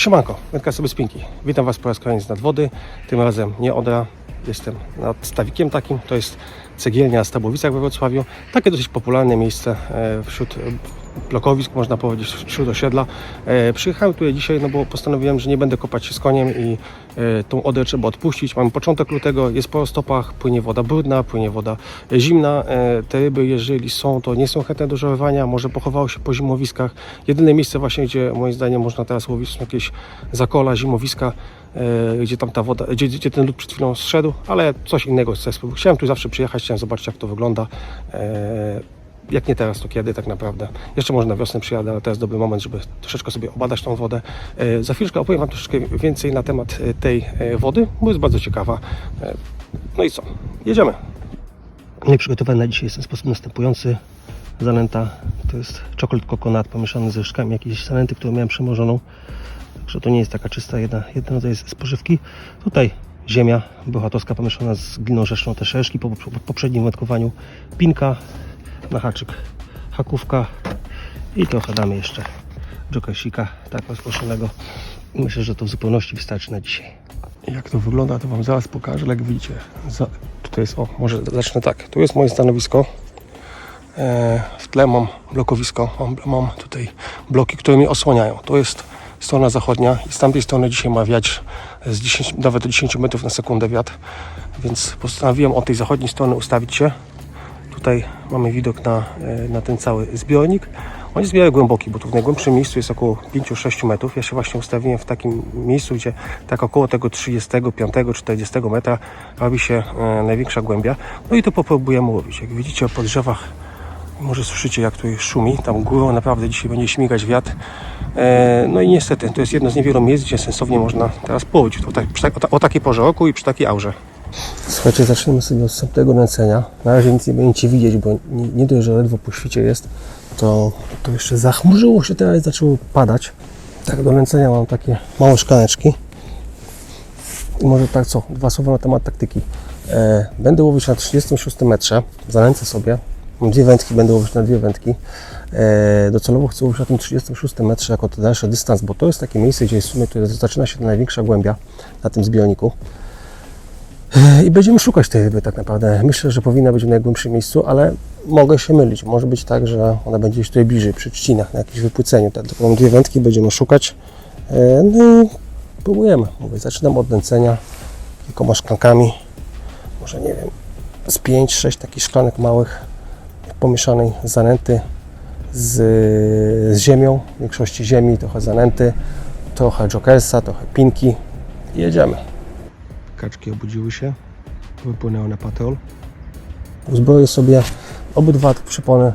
Siemanko, Wędka sobie spinki. Witam Was po raz kolejny z nadwody. Tym razem nie Odra, jestem nad stawikiem takim. To jest cegielnia Stabowicach we Wrocławiu. Takie dosyć popularne miejsce e, wśród e, blokowisk, można powiedzieć, wśród osiedla. E, Przyjechałem tutaj dzisiaj, no bo postanowiłem, że nie będę kopać się z koniem i tą Odrę trzeba odpuścić. Mamy początek lutego, jest po stopach, płynie woda brudna, płynie woda zimna. Te ryby, jeżeli są, to nie są chętne do żerowania, może pochowały się po zimowiskach. Jedyne miejsce właśnie, gdzie moim zdaniem można teraz łowić są jakieś zakola, zimowiska, gdzie tam ta woda, gdzie, gdzie ten lód przed chwilą zszedł, ale coś innego chcę spróbować. Chciałem tu zawsze przyjechać, chciałem zobaczyć jak to wygląda. E, jak nie teraz, to kiedy tak naprawdę. Jeszcze może na wiosnę przyjadę, ale to jest dobry moment, żeby troszeczkę sobie obadać tą wodę. E, Za chwileczkę opowiem Wam troszeczkę więcej na temat e, tej e, wody, bo jest bardzo ciekawa. E, No i co? Jedziemy. I przygotowany na dzisiaj jest ten sposób następujący. Zanęta to jest czokolat kokonat pomieszany ze szkami jakiejś zanęty, którą miałem przemożoną. Także to nie jest taka czysta jedna, jeden rodzaj spożywki. Tutaj ziemia bełchatowska pomieszana z gliną rzeczną, te szerszki po, po poprzednim wędkowaniu. Pinka na haczyk, hakówka i trochę damy jeszcze jokasika, tak rozproszonego. Myślę, że to w zupełności wystarczy na dzisiaj. Jak to wygląda, to Wam zaraz pokażę. Jak widzicie, za, tutaj jest, o, może zacznę tak. Tu jest moje stanowisko. E, w tle mam blokowisko, mam, mam tutaj bloki, które mnie osłaniają. To jest strona zachodnia i z tamtej strony dzisiaj ma wiać z 10, nawet do 10 metrów na sekundę wiatr, więc postanowiłem od tej zachodniej strony ustawić się. Tutaj mamy widok na, e, na ten cały zbiornik. On jest w miarę głęboki, bo tu w najgłębszym miejscu jest około 5-6 metrów. Ja się właśnie ustawiłem w takim miejscu, gdzie tak około tego 35-40 metra robi się e, największa głębia. No i tu popróbujemy łowić. Jak widzicie po drzewach może słyszycie jak tu szumi, tam górą naprawdę dzisiaj będzie śmigać wiatr. E, no i niestety to jest jedno z niewielu miejsc, gdzie sensownie można teraz połowić. O, tak, tak, o, o takiej porze roku i przy takiej aurze. Słuchajcie, zaczniemy sobie od wstępnego nęcenia. Na razie nic nie będziecie widzieć, bo nie, nie dość, że ledwo po świcie jest, to, to jeszcze zachmurzyło się teraz i zaczęło padać. Tak, do nęcenia mam takie małe szklaneczki. I może tak co, dwa słowa na temat taktyki. E, będę łowić na 36 metrze, zanęcę sobie. Dwie wędki, będę łowić na dwie wędki. E, docelowo chcę łowić na tym 36 metrze jako dalszy dystans, bo to jest takie miejsce, gdzie w sumie zaczyna się ta największa głębia na tym zbiorniku. E, I będziemy szukać tej ryby tak naprawdę. Myślę, że powinna być w najgłębszym miejscu, ale mogę się mylić. Może być tak, że ona będzie gdzieś tutaj bliżej, przy trzcinach, na jakimś wypłyceniu. Tak, mam dwie wędki, będziemy szukać. E, No i próbujemy. Mówię, zaczynam od nęcenia kilkoma szklankami. Może nie wiem, z 5-6 takich szklanek małych pomieszanej zanęty z, z ziemią, w większości ziemi, trochę zanęty, trochę jokersa, trochę pinki i jedziemy. Kaczki obudziły się, wypłynęły na patrol. Uzbroję sobie obydwa przypony.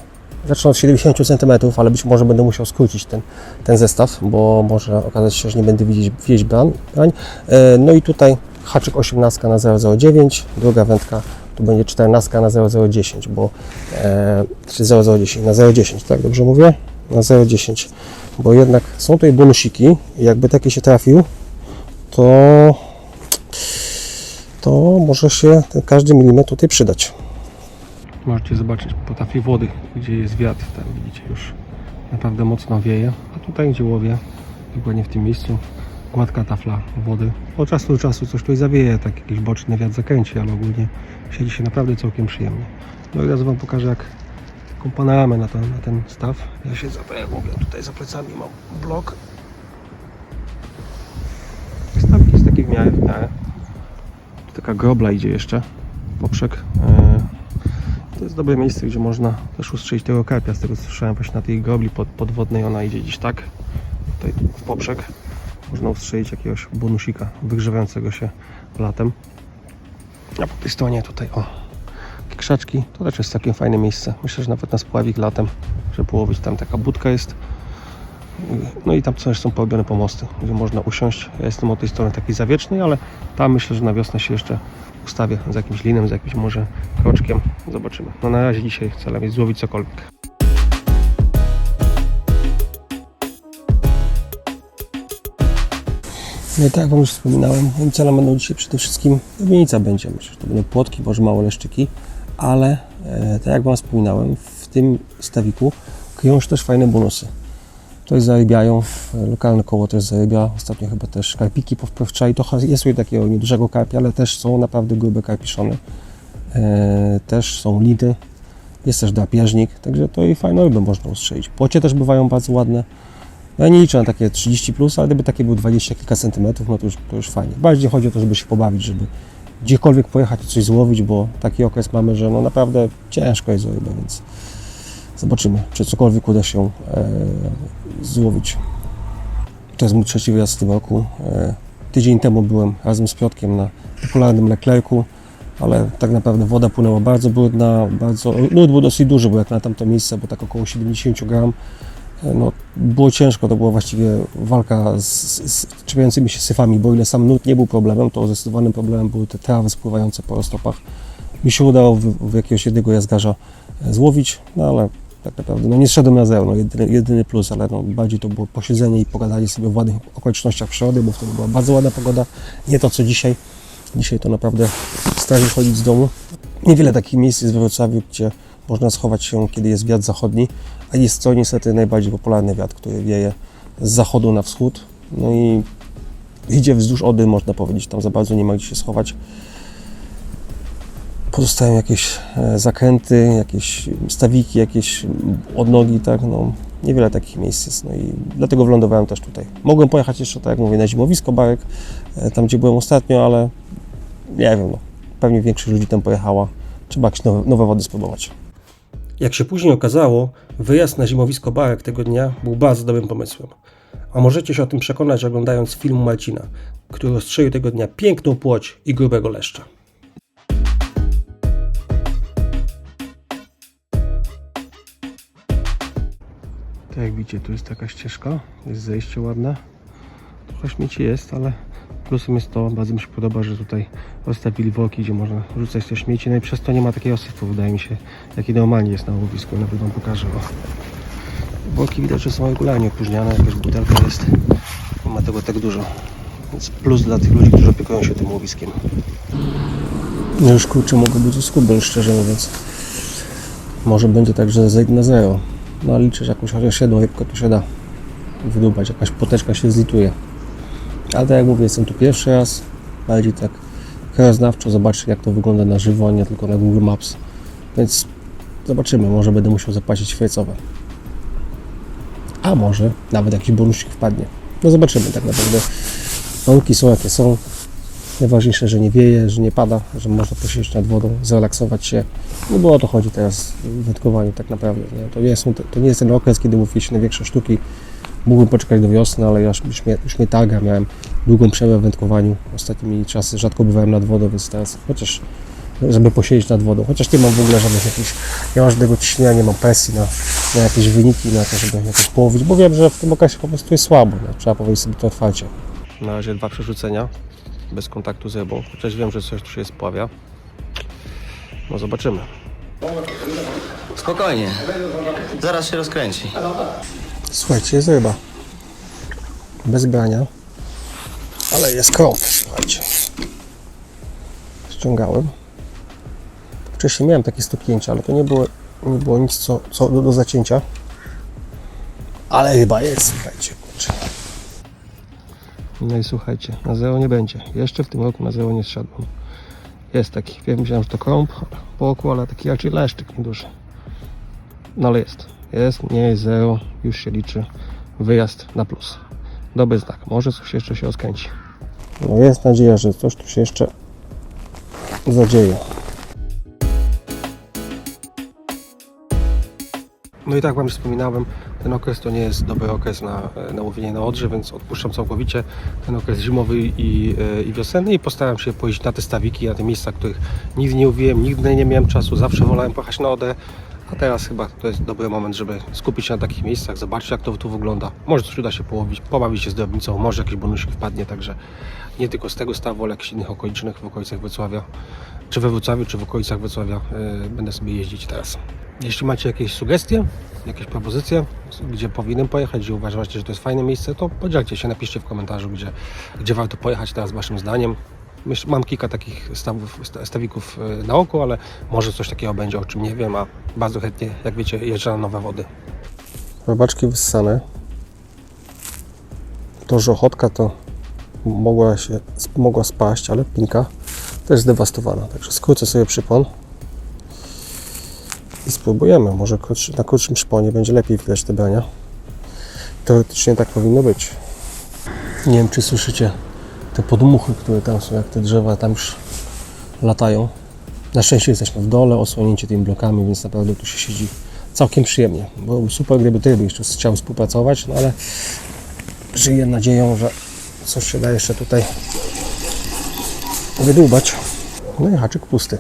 Zacznę od 70 cm, ale być może będę musiał skrócić ten, ten zestaw, bo może okazać się, że nie będę widzieć brań. brań. E, No i tutaj haczyk 18 na 009, druga wędka tu będzie 14 na 0010, bo e, czy 0010 na 010, tak dobrze mówię? Na 010, bo jednak są tutaj bonusiki i jakby taki się trafił, to to może się każdy milimetr tutaj przydać. Możecie zobaczyć po tafli wody, gdzie jest wiatr, tam widzicie już naprawdę mocno wieje, a tutaj gdzie łowię, dokładnie w tym miejscu, gładka tafla wody. Od czasu do czasu coś tutaj zawieje, tak jakiś boczny wiatr zakręci, ale ogólnie siedzi się naprawdę całkiem przyjemnie. No i teraz Wam pokażę jak panoramę na ten, na ten staw. Ja się mówię, tutaj za plecami mam blok. Stawki jest taki w miarę, w miarę. Tu taka grobla idzie jeszcze, poprzek. E, To jest dobre miejsce, gdzie można też ustrzelić tego karpia. Z tego co słyszałem właśnie na tej grobli pod, podwodnej ona idzie gdzieś tak. Tutaj w poprzek można ustrzelić jakiegoś bonusika wygrzewającego się latem. A po tej stronie tutaj o takie krzaczki, to też jest całkiem fajne miejsce. Myślę, że nawet na spławik latem, żeby połowić. Tam taka budka jest. No i tam też są porobione pomosty, gdzie można usiąść. Ja jestem od tej strony takiej zawiecznej, ale tam myślę, że na wiosnę się jeszcze ustawię z jakimś linem, z jakimś może kroczkiem. Zobaczymy. No na razie dzisiaj celem jest złowić cokolwiek. No i tak jak Wam już wspominałem, moim celem będą dzisiaj przede wszystkim wienica będzie. Myślę, że to będą płotki, może małe leszczyki, ale e, tak jak Wam wspominałem, w tym stawiku kryją się też fajne bonusy. Coś zarybiają, e, lokalne koło też zarybia, ostatnio chyba też karpiki powpływczali, trochę jest tutaj takiego niedużego karpia, ale też są naprawdę grube karpiszony. E, też są liny, jest też drapieżnik, także to i fajną rybę można ustrzelić. Płocie też bywają bardzo ładne. No ja nie liczę na takie 30 plus, ale gdyby takie było 20 kilka centymetrów, no to już, to już fajnie. Bardziej chodzi o to, żeby się pobawić, żeby gdziekolwiek pojechać i coś złowić, bo taki okres mamy, że no naprawdę ciężko jest o rybę, więc zobaczymy, czy cokolwiek uda się e, złowić. To jest mój trzeci wyjazd w tym roku. E, tydzień temu byłem razem z Piotkiem na popularnym Leclercu, ale tak naprawdę woda płynęła bardzo brudna, bardzo, lód był dosyć duży, bo jak na tamto miejsce, bo tak około 70 gram, no, było ciężko, to była właściwie walka z, z, czepiającymi się syfami, bo ile sam nut nie był problemem, to zdecydowanym problemem były te trawy spływające po roztopach. Mi się udało w, w jakiegoś jednego jazgarza e, złowić, no ale tak naprawdę no nie zszedłem na zero, no jedyny, jedyny plus, ale no bardziej to było posiedzenie i pogadanie sobie w ładnych okolicznościach przyrody, bo wtedy była bardzo ładna pogoda, nie to co dzisiaj. Dzisiaj to naprawdę strasznie chodzić z domu. Niewiele takich miejsc jest we Wrocławiu, gdzie można schować się, kiedy jest wiatr zachodni, a jest to niestety najbardziej popularny wiatr, który wieje z zachodu na wschód. No i idzie wzdłuż Ody, można powiedzieć, tam za bardzo nie ma gdzie się schować. Pozostają jakieś e, zakręty, jakieś stawiki, jakieś odnogi, tak, no niewiele takich miejsc jest, no i dlatego wylądowałem też tutaj. Mogłem pojechać jeszcze, tak jak mówię, na zimowisko Barek, e, tam gdzie byłem ostatnio, ale nie wiem, no, pewnie większość ludzi tam pojechała. Trzeba jakieś nowe, nowe wody spróbować. Jak się później okazało, wyjazd na zimowisko Barek tego dnia był bardzo dobrym pomysłem. A możecie się o tym przekonać oglądając film Marcina, który rozstrzelił tego dnia piękną płoć i grubego leszcza. Tak jak widzicie, tu jest taka ścieżka, jest zejście ładne. Trochę śmieci jest, ale plusem jest to, bardzo mi się podoba, że tutaj rozstawili worki, gdzie można rzucać te śmieci, no i przez to nie ma takiej osypu, wydaje mi się, jaki normalnie jest na łowisku, nawet wam pokażę. O. Worki widać, że są regularnie opróżniane, jakaś butelka jest, ma tego tak dużo. Więc plus dla tych ludzi, którzy opiekują się tym łowiskiem. No już kurczę, mogę być skubel, szczerze mówiąc. Może będzie tak, że zejdę na zero. No liczę, że jakąś chociaż jedną rybkę tu się da wydubać, jakaś poteczka się zlituje. Ale tak jak mówię, jestem tu pierwszy raz, bardziej tak krajoznawczo, zobaczcie jak to wygląda na żywo, nie tylko na Google Maps. Więc zobaczymy, może będę musiał zapłacić świecowe. A może nawet jakiś bonusik wpadnie. No zobaczymy tak naprawdę. Warunki są jakie są. Najważniejsze, że nie wieje, że nie pada, że można posiedzieć nad wodą, zrelaksować się. No bo o to chodzi teraz w wędkowaniu tak naprawdę. Nie? To, nie są, to nie jest ten okres, kiedy łowię się największe sztuki. Mógłbym poczekać do wiosny, ale ja już, już, mnie, już mnie targa. Miałem długą przerwę w wędkowaniu. Ostatnimi czasy rzadko bywałem nad wodą, więc teraz chociaż żeby posiedzieć nad wodą. Chociaż nie mam w ogóle żadnych jakichś, nie mam żadnego ciśnienia, nie mam presji na, na jakieś wyniki, na to, żeby jakoś połowić, bo wiem, że w tym okresie po prostu jest słabo. Nie? Trzeba powiedzieć sobie to otwarcie. Na razie dwa przerzucenia bez kontaktu z rybą, chociaż wiem, że coś tu się spławia. No zobaczymy. Spokojnie. Zaraz się rozkręci. Słuchajcie, jest ryba. Bez brania. Ale jest krąg, słuchajcie. Ściągałem. Wcześniej miałem takie stopnięcia, ale to nie było, nie było nic co, co do, do zacięcia. Ale ryba jest, słuchajcie. No i słuchajcie, na zero nie będzie. Jeszcze w tym roku na zero nie zszedłem. Jest taki, wiem, myślałem, że to krąb po oku, ale taki raczej leszczyk nieduży. No ale jest. Jest, nie jest zero, już się liczy. Wyjazd na plus. Dobry znak. Może coś jeszcze się rozkręci. No jest nadzieja, że coś tu się jeszcze zadzieje. No i tak Wam wspominałem, ten okres to nie jest dobry okres na, na łowienie na odrze, więc odpuszczam całkowicie ten okres zimowy i, e, i wiosenny i postaram się pojeździć na te stawiki, na te miejsca, których nigdy nie łowiłem, nigdy nie miałem czasu, zawsze wolałem pojechać na Odę, a teraz chyba to jest dobry moment, żeby skupić się na takich miejscach, zobaczyć jak to tu wygląda. Może coś uda się połowić, pobawić się z drobnicą, może jakiś bonusik wpadnie, także nie tylko z tego stawu, ale jakichś innych okolicznych w okolicach Wrocławia, czy we Wrocławiu, czy w okolicach Wrocławia e, będę sobie jeździć teraz. Jeśli macie jakieś sugestie, jakieś propozycje, gdzie powinienem pojechać, gdzie uważacie, że to jest fajne miejsce, to podzielcie się, napiszcie w komentarzu, gdzie, gdzie warto pojechać teraz waszym zdaniem. Mam kilka takich stawów, sta- stawików e, na oko, ale może coś takiego będzie, o czym nie wiem, a bardzo chętnie, jak wiecie, jeżdżę na nowe wody. Robaczki wyssane. To, że ochotka to mogła się mogła spaść, ale pinka też zdewastowana. Także skrócę sobie przypon i spróbujemy. Może na krótszym szponie będzie lepiej widać te brania. Teoretycznie tak powinno być. Nie wiem, czy słyszycie te podmuchy, które tam są, jak te drzewa tam już latają. Na szczęście jesteśmy w dole, osłonięci tymi blokami, więc naprawdę tu się siedzi całkiem przyjemnie. Byłoby super, gdyby ty jeszcze chciał współpracować, no ale żyję nadzieją, że coś się da jeszcze tutaj wydłubać. No i haczyk pusty.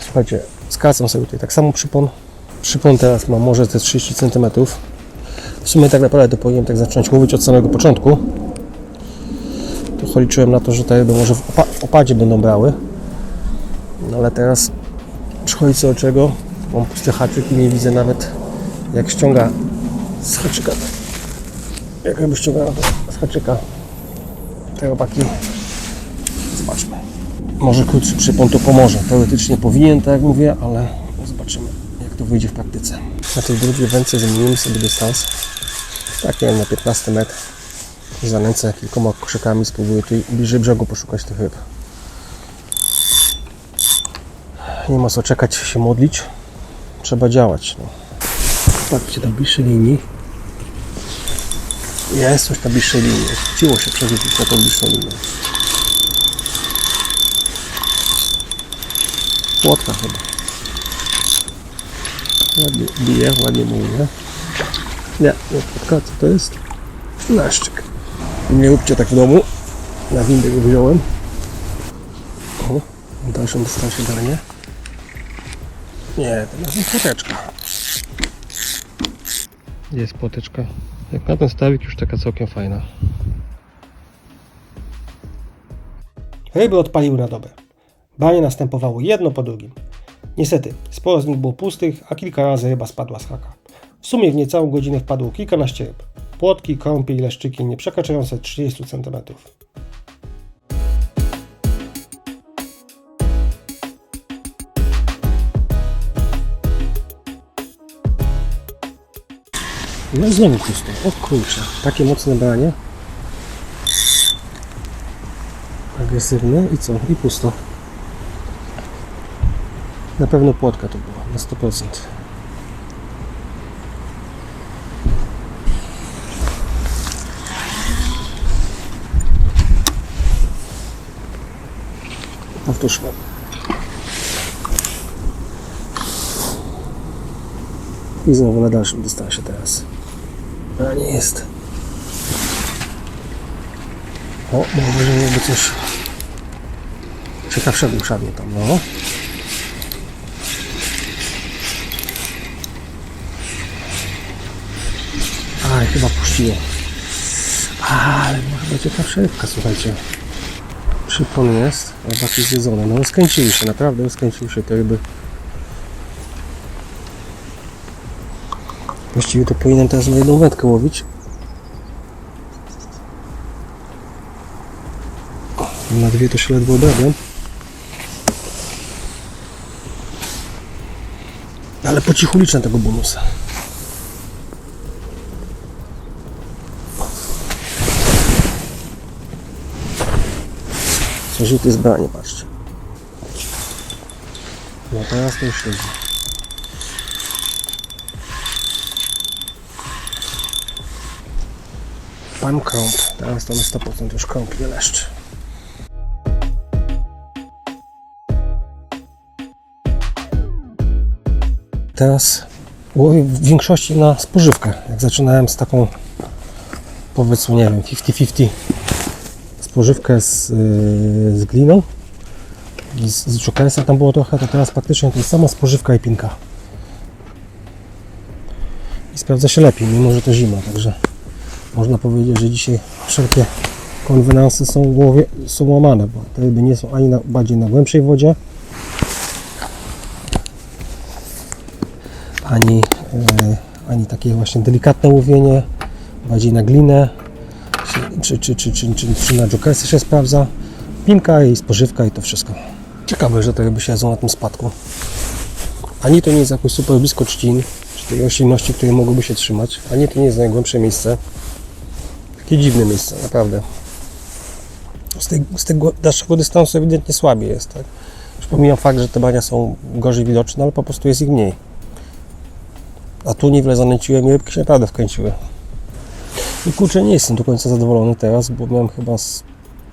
Słuchajcie, skracam sobie tutaj tak samo przypon. Przypon teraz ma może te 30 cm. W sumie tak naprawdę to powinienem tak zacząć mówić od samego początku. Tu liczyłem na to, że te może w opa- w opadzie będą brały. No ale teraz przychodzi co do czego. Mam pusty haczyk i nie widzę nawet jak ściąga z haczyka. Jak jakby ściągała to z haczyka. Te robaki. Zobaczmy. Może krótszy przypon to pomoże. Teoretycznie powinien, tak jak mówię, ale zobaczymy jak to wyjdzie w praktyce. Na tej drugiej wędce zmienimy sobie dystans. Tak, wiem, na 15 metr. Zanęcę kilkoma koszykami, spróbuję tu bliżej brzegu poszukać tych ryb. Nie ma co czekać, się modlić. Trzeba działać. No. Patrzcie na bliższej linii. Jest coś na bliższej linii. Chciło się przerzucić na tą bliższą linię. Płotka chyba. Ładnie bije, ładnie mówię. Nie, nie płotka, co to jest? Leszczyk. Nie róbcie tak w domu. Na windę go wziąłem. O, w dalszym dystansie dalej. Nie, to jest płoteczka. Jest płoteczka. Jak na ten stawik już taka całkiem fajna. Ryby odpaliły na dobę. Banie następowało jedno po drugim. Niestety, sporo z nich było pustych, a kilka razy ryba spadła z haka. W sumie w niecałą godzinę wpadło kilkanaście ryb. Płotki, krąpie i leszczyki nie przekraczające 30 cm. No znowu pusto. O kurczę, takie mocne branie. Agresywne i co? I pusto. Na pewno płotka to była, na 100%. Powtórzmy. I znowu na dalszym dystansie teraz. A nie jest. O, może byłoby coś ciekawszego usiadło tam, no. Aj, chyba puściło. Ale może być ciekawsza rybka, słuchajcie. Przypon jest, robaki zjedzone. No skręciły się, naprawdę skręciły się te ryby. Właściwie to powinienem teraz na jedną wędkę łowić. Na dwie to się ledwo odrabiam. Ale po cichu liczę tego bonusa. Zarzuty zbranie, patrzcie. No teraz to już siedzi. Pan krąb. Teraz to na 100% już krąb nie leszczy. Teraz łowię w większości na spożywkę. Jak zaczynałem z taką powiedzmy, nie wiem, 50-50 spożywkę z, yy, z gliną i z, z tam było trochę, to teraz praktycznie to jest sama spożywka i pinka. I sprawdza się lepiej, mimo że to zima, także można powiedzieć, że dzisiaj wszelkie konwenanse są, są łamane, bo te ryby nie są ani na, bardziej na głębszej wodzie, ani, e, ani takie właśnie delikatne łowienie, bardziej na glinę, czy, czy, czy, czy, czy, czy na jokersy się sprawdza. Pinka i spożywka i to wszystko. Ciekawe, że te ryby siedzą na tym spadku. Ani to nie jest jakoś super blisko trzcin, czy tej roślinności, które mogłyby się trzymać, ani to nie jest najgłębsze miejsce. Takie dziwne miejsce, naprawdę. Z, tej, z tego dalszego dystansu ewidentnie słabiej jest, tak? Już fakt, że te bania są gorzej widoczne, ale po prostu jest ich mniej. A tu niewiele zanęciłem i rybki się naprawdę wkręciły. I kurczę, nie jestem do końca zadowolony teraz, bo miałem chyba z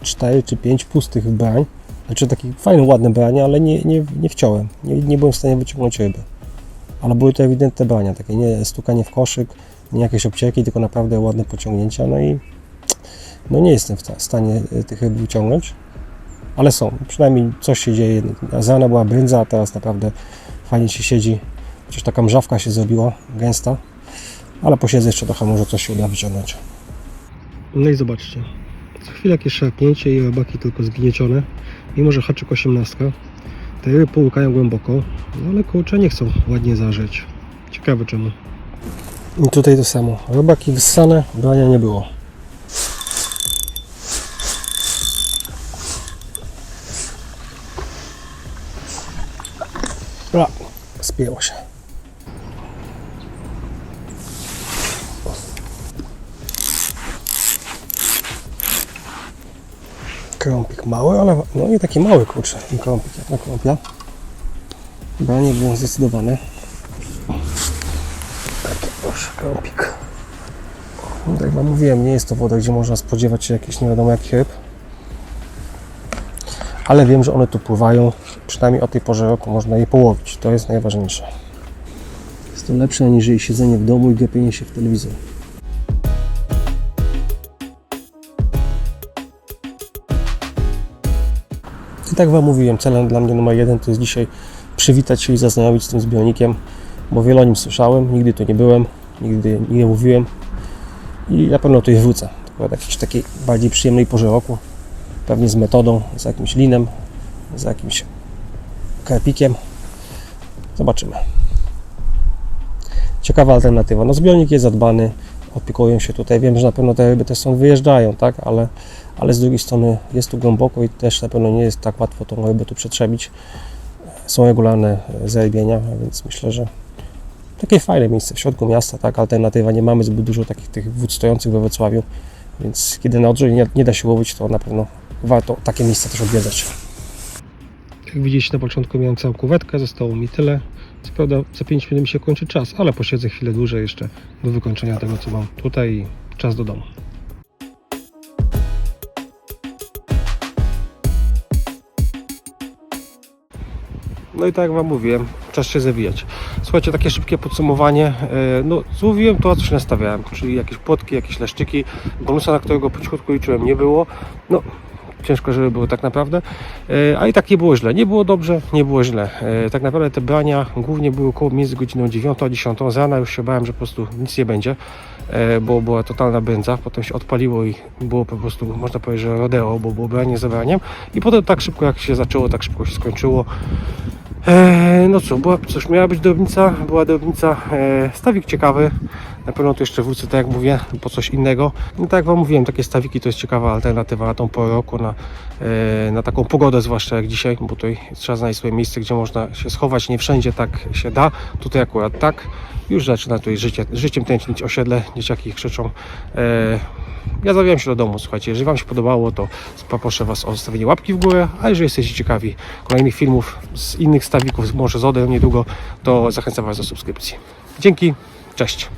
4 czy 5 pustych brań. Znaczy takie fajne, ładne brania, ale nie, nie, nie wciąłem. Nie, nie byłem w stanie wyciągnąć ryby. Ale były to ewidentne brania, takie nie stukanie w koszyk, nie jakieś obcieki, tylko naprawdę ładne pociągnięcia. No i no nie jestem w ta- w stanie y, tych ryb wyciągnąć, ale są. Przynajmniej coś się dzieje. Z rana była brędza, a teraz naprawdę fajnie się siedzi. Chociaż taka mrzawka się zrobiła, gęsta. Ale posiedzę jeszcze trochę, może coś się uda wyciągnąć. No i zobaczcie. Co chwilę jakieś szarpnięcie i robaki tylko zgniecione. Mimo, że haczyk 18. Te ryby połykają głęboko, no ale kurczę nie chcą ładnie zażyć. Ciekawe czemu. I tutaj to samo. Robaki wyssane, brania nie było. A, spięło się. Krąpik mały, ale no nie taki mały kurczę, ten krąpik jak na krąpia. Branie było zdecydowane. Taki proszę, krąpik. No, tak jak mówiłem, nie jest to woda, gdzie można spodziewać się jakichś nie wiadomo jakich ryb. Ale wiem, że one tu pływają. Przynajmniej o tej porze roku można je połowić. To jest najważniejsze. Jest to lepsze aniżeli siedzenie w domu i gapienie się w telewizor. Tak Wam mówiłem, celem dla mnie numer jeden to jest dzisiaj przywitać się i zaznajomić z tym zbiornikiem, bo wiele o nim słyszałem, nigdy tu nie byłem, nigdy nie mówiłem i na pewno tu wrócę. To w jakiejś takiej bardziej przyjemnej porze roku, pewnie z metodą, z jakimś linem, z jakimś karpikiem. Zobaczymy. Ciekawa alternatywa. No zbiornik jest zadbany, opiekują się tutaj. Wiem, że na pewno te ryby też wyjeżdżają, tak, ale, ale z drugiej strony jest tu głęboko i też na pewno nie jest tak łatwo tą rybę tu przetrzebić. Są regularne e, zarybienia, a więc myślę, że takie fajne miejsce w środku miasta, tak, alternatywa. Nie mamy zbyt dużo takich tych wód stojących we Wrocławiu, więc kiedy na Odrze nie, nie da się łowić, to na pewno warto takie miejsca też odwiedzać. Jak widzieliście na początku miałem całą kuwetkę, zostało mi tyle. Co prawda za 5 minut mi się kończy czas, ale posiedzę chwilę dłużej jeszcze do wykończenia tego co mam tutaj i czas do domu. No i tak jak Wam mówiłem, czas się zawijać. Słuchajcie, takie szybkie podsumowanie. E, No, złowiłem to, co się nastawiałem, czyli jakieś płotki, jakieś leszczyki. Bonusa, na którego po cichutku liczyłem, nie było. No, ciężko, żeby było tak naprawdę. E, A i tak nie było źle. Nie było dobrze, nie było źle. E, Tak naprawdę te brania głównie były około między godziną 9 a 10. Z rana już się bałem, że po prostu nic nie będzie, e, bo była totalna brędza. Potem się odpaliło i było po prostu, można powiedzieć, że rodeo, bo było branie za braniem. I potem tak szybko jak się zaczęło, tak szybko się skończyło. No co, była, cóż, miała być drobnica, była drobnica, stawik ciekawy, na pewno tu jeszcze wrócę, tak jak mówię, po coś innego. No tak jak Wam mówiłem, takie stawiki to jest ciekawa alternatywa na tą porę roku, na, e, na taką pogodę zwłaszcza jak dzisiaj, bo tutaj trzeba znaleźć swoje miejsce, gdzie można się schować, nie wszędzie tak się da, tutaj akurat tak. Już zaczyna tutaj życie, życiem tętnić osiedle, dzieciaki krzyczą. E, ja zawijam się do domu, słuchajcie, jeżeli Wam się podobało, to poproszę Was o zostawienie łapki w górę, a jeżeli jesteście ciekawi kolejnych filmów z innych stawików, może z Odry niedługo, to zachęcam Was do subskrypcji. Dzięki, cześć!